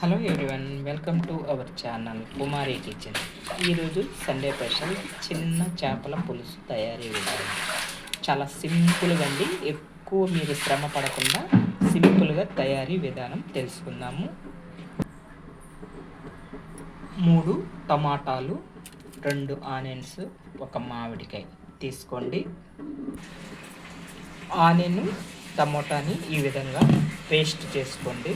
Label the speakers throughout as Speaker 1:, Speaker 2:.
Speaker 1: Hello everyone welcome to our channel Kumari kitchen. ఈరోజు Sunday special చిన్న చేపల పులుసు తయారీ విధానం. చాలా సింపుల్గా అండి ఎక్కువ మీరు శ్రమ పడకుండా సింపుల్గా తయారీ విధానం తెలుసుకుందాము. మూడు టమాటాలు రెండు ఆనియన్స్ ఒక మామిడికాయ తీసుకోండి. ఆనియన్ టమోటాని ఈ విధంగా పేస్ట్ చేసుకోండి.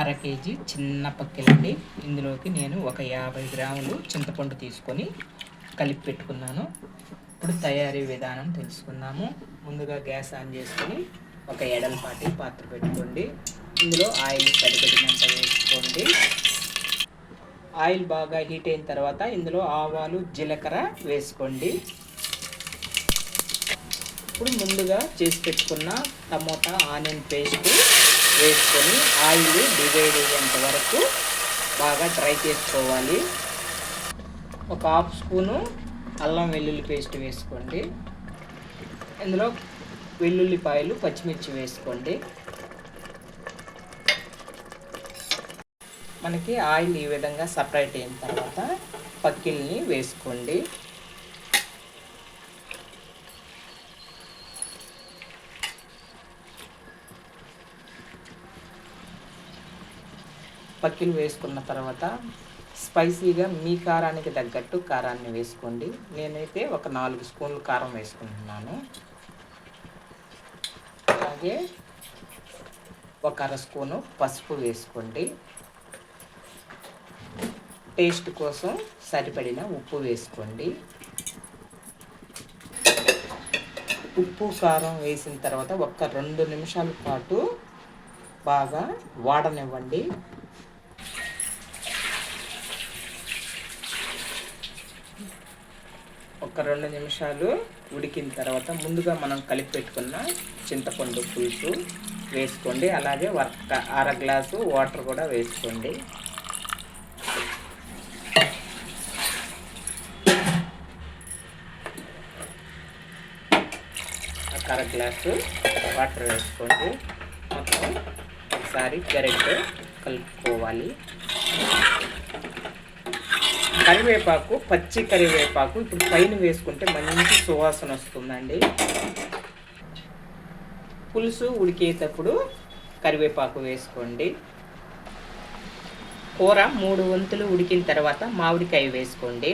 Speaker 1: అర కేజీ చిన్న పక్కిలండి. ఇందులోకి నేను ఒక యాభై గ్రాములు చింతపండు తీసుకొని కలిపి పెట్టుకున్నాను. ఇప్పుడు తయారీ విధానం తెలుసుకుందాము. ముందుగా గ్యాస్ ఆన్ చేసుకొని ఒక ఎడలపాటి పాత్ర పెట్టుకోండి. ఇందులో ఆయిల్ సరిపడినంత వేసుకోండి. ఆయిల్ బాగా హీట్ అయిన తర్వాత ఇందులో ఆవాలు జీలకర్ర వేసుకోండి. ఇప్పుడు ముందుగా చేసి పెట్టుకున్న టమోటా ఆనియన్ పేస్ట్ వేసుకొని ఆయిల్ డివైడ్ అయ్యేంత వరకు బాగా డ్రై చేసుకోవాలి. ఒక హాఫ్ స్పూను అల్లం వెల్లుల్లి పేస్ట్ వేసుకోండి. ఇందులో వెల్లుల్లిపాయలు పచ్చిమిర్చి వేసుకోండి. మనకి ఆయిల్ ఈ విధంగా సపరేట్ అయిన తర్వాత పక్కిల్ని వేసుకోండి. పక్కిలు వేసుకున్న తర్వాత స్పైసీగా మీ కారానికి తగ్గట్టు కారాన్ని వేసుకోండి. నేనైతే ఒక నాలుగు స్పూన్లు కారం వేసుకుంటున్నాను. అలాగే ఒక అర స్పూను పసుపు వేసుకోండి. టేస్ట్ కోసం సరిపడిన ఉప్పు వేసుకోండి. ఉప్పు కారం వేసిన తర్వాత ఒక్క రెండు నిమిషాల పాటు బాగా వాడనివ్వండి. ఒక రెండు నిమిషాలు ఉడికిన తర్వాత ముందుగా మనం కలిపి పెట్టుకున్న చింతపండు పులుసు వేసుకోండి. అలాగే వర్క అర గ్లాసు వాటర్ కూడా వేసుకోండి. ఒక అర గ్లాసు వాటర్ వేసుకోండి. మొత్తం ఒకసారి గరెట్ కలుపుకోవాలి. కరివేపాకు పచ్చి కరివేపాకు ఇప్పుడు పైన వేసుకుంటే మంచి సువాసన వస్తుందండి. పులుసు ఉడికేటప్పుడు కరివేపాకు వేసుకోండి. కూర మూడు వంతులు ఉడికిన తర్వాత మామిడికాయ వేసుకోండి.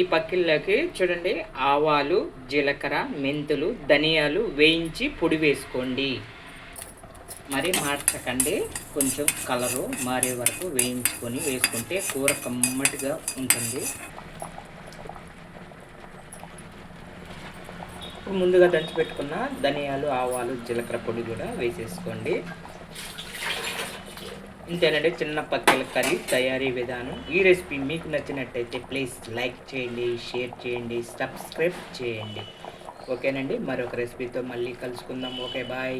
Speaker 1: ఈ పక్కిళ్ళకి చూడండి ఆవాలు జీలకర్ర మెంతులు ధనియాలు వేయించి పొడి వేసుకోండి. మరి మార్చకండి. కొంచెం కలరు మారే వరకు వేయించుకొని వేసుకుంటే కూర కమ్మటిగా ఉంటుంది. ఇప్పుడు ముందుగా దంచి పెట్టుకున్న ధనియాలు ఆవాలు జీలకర్ర పొడి కూడా వేసేసుకోండి. ఇంతేనండి చిన్న పక్కల కర్రీ తయారీ విధానం. ఈ రెసిపీ మీకు నచ్చినట్టయితే ప్లీజ్ లైక్ చేయండి షేర్ చేయండి సబ్స్క్రైబ్ చేయండి. ఓకేనండి మరొక రెసిపీతో మళ్ళీ కలుసుకుందాం. Okay bye.